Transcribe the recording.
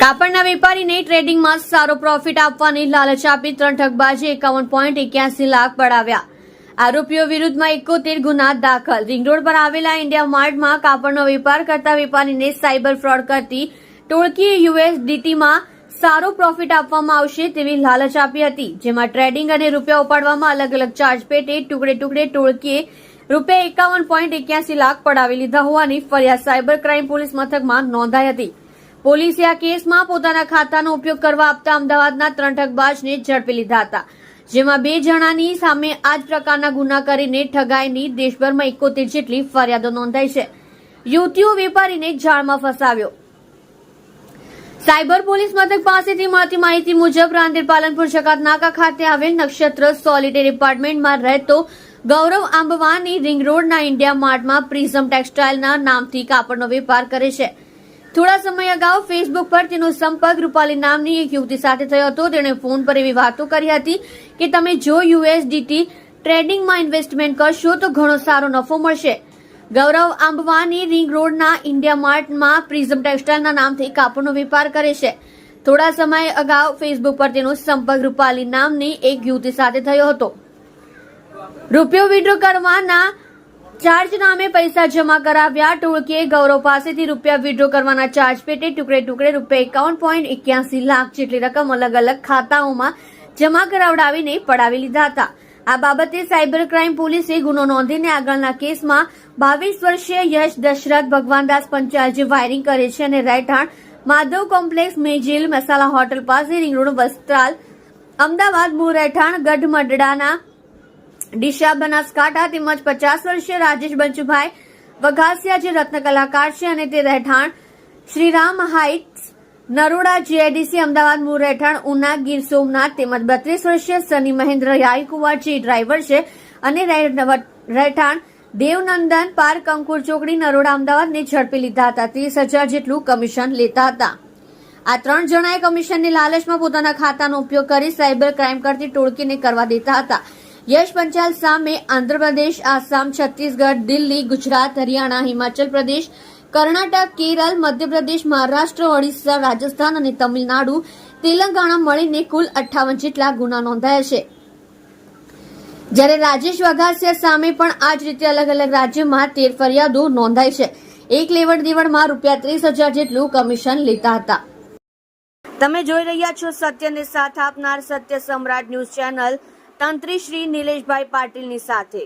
કાપડના વેપારીને ટ્રેડિંગમાં સારો પ્રોફિટ આપવાની લાલચ આપી ત્રણ ઠગબાજી એકાવન પોઈન્ટ એક્યાસી લાખ પડાવ્યા આરોપીઓ વિરુદ્ધમાં એકોતેર ગુના દાખલ. રિંગ રોડ પર આવેલા ઇન્ડિયા માર્ટમાં કાપડનો વેપાર કરતા વેપારીને સાયબર ફ્રોડ કરતી ટોળકીએ યુએસડીટીમાં સારો પ્રોફિટ આપવામાં આવશે તેવી લાલચ આપી હતી, જેમાં ટ્રેડિંગ અને રૂપિયા ઉપાડવામાં અલગ અલગ ચાર્જ પેટે ટુકડે ટુકડે ટોળકીએ રૂપિયા એકાવન પોઈન્ટ એક્યાસી લાખ પડાવી લીધા હોવાની ફરિયાદ સાયબર ક્રાઇમ પોલીસ મથકમાં નોંધાઈ હતી. પોલીસે આ કેસમાં પોતાના ખાતાનો ઉપયોગ કરવા આપતા અમદાવાદના ત્રણ ઠગબાજને ઝડપી લીધા હતા. જેમાં બે જણાની સામે આ જ પ્રકારના ગુના કરીને ઠગાઈની દેશભરમાં એકોતેર જેટલી ફરિયાદો નોંધાઈ છે. યુવતીઓ વેપારીને જાળમાં ફસાવ્યો. સાયબર પોલીસ મથક પાસેથી મળતી માહિતી મુજબ રાંદેર પાલનપુર જકાત નાકા ખાતે આવેલ નક્ષત્ર સોલિટેરી એપાર્ટમેન્ટમાં રહેતો ગૌરવ આંબવાની રિંગ રોડના ઇન્ડિયા માર્ટમાં પ્રિઝમ ટેક્સટાઇલના નામથી કાપડનો વેપાર કરે છે. થોડા સમય અગાઉ ફેસબુક પર તેનો સંપર્ક રૂપાલી નામની એક યુવતી સાથે થયો હતો. તેણે ફોન પર એવી વાતો કરી હતી કે, તમે જો યુએસડીટી ટ્રેડિંગમાં ઇન્વેસ્ટમેન્ટ કરશો તો ઘણો સારો નફો મળશે. ગૌરવ આંબવાની રિંગ રોડના ઇન્ડિયા માર્ટમાં પ્રિઝમ ટેક્સટાઇલના નામથી કાપડનો વેપાર કરે છે. થોડા સમય અગાઉ ફેસબુક પર તેનો સંપર્ક રૂપાલી નામની એક યુવતી સાથે થયો હતો. રૂપિયો વિડ્રો કરવાના ચાર્જ નામે પૈસા જમા કરાવ્યા. ટોળકીએ ગૌરવ પાસેથી રૂપિયા વિડ્રો કરવાના ચાર્જ પેટે ટુકડે ટુકડે રૂપિયા એકાવન પોઈન્ટ એક્યાસી લાખ જેટલી રકમ અલગ અલગ ખાતાઓમાં જમા કરાવડાવીને પડાવી લીધા હતા. આ બાબતે સાયબર ક્રાઇમ પોલીસે ગુનો નોંધીને આગળના કેસમાં બાવીસ વર્ષીય યશ દશરથ ભગવાનદાસ પંચાલ જે વાયરિંગ કરે છે અને રહેઠાણ માધવ કોમ્પ્લેક્સ મેજિલ મસાલા હોટલ પાસે રિંગ વસ્ત્રાલ, અમદાવાદ મૂળ રહેઠાણ ગઢ મડડાના ડીશા બનાસકાંઠા તેમજ પચાસ વર્ષીય રાજેશ બંચુભાઈ વઘાસિયા જે રત્ન કલાકાર છે અને તે રહેઠાણ શ્રીરામ હાઇટ્સ, નરોડા જીઆઈડીસી, અમદાવાદ મૂળ રહેઠાણ, ઉના ગીર સોમનાથ તેમજ બત્રીસ વર્ષીય સની મહેન્દ્ર યાયકુવાર જે ડ્રાઈવર છે અને રહેઠાણ દેવનંદન પાર્ક અંકુર ચોકડી, નરોડા, અમદાવાદને ઝડપી લીધા હતા. ત્રીસ હજાર જેટલું કમિશન લેતા હતા. આ ત્રણ જણાએ કમિશનની લાલચમાં પોતાના ખાતાનો ઉપયોગ કરી સાયબર ક્રાઇમ કરતી ટોળકીને કરવા દેતા હતા. યશ પંચાલ સામે આંધ્રપ્રદેશ, આસામ, છત્તીસગઢ, દિલ્હી, ગુજરાત, હરિયાણા, હિમાચલ પ્રદેશ, કર્ણાટક, કેરળ, મધ્યપ્રદેશ, મહારાષ્ટ્ર, ઓડિશા, રાજસ્થાન અને તમિલનાડુ, તેલંગાણા મળીને કુલ અઠ્ઠાવન જેટલા ગુના નોંધાયા છે. જ્યારે રાજેશ વઘાસિયા સામે પણ આ જ રીતે અલગ અલગ રાજ્યમાં તેર ફરિયાદો નોંધાઈ છે. એક લેવડ દેવડમાં રૂપિયા ત્રીસ હજાર જેટલું કમિશન લેતા હતા. તમે જોઈ રહ્યા છો સત્યને સાથ આપનાર સત્ય સમ્રાટ ન્યૂઝ ચેનલ તંત્રી શ્રી નિલેશભાઈ પાટીલની સાથે.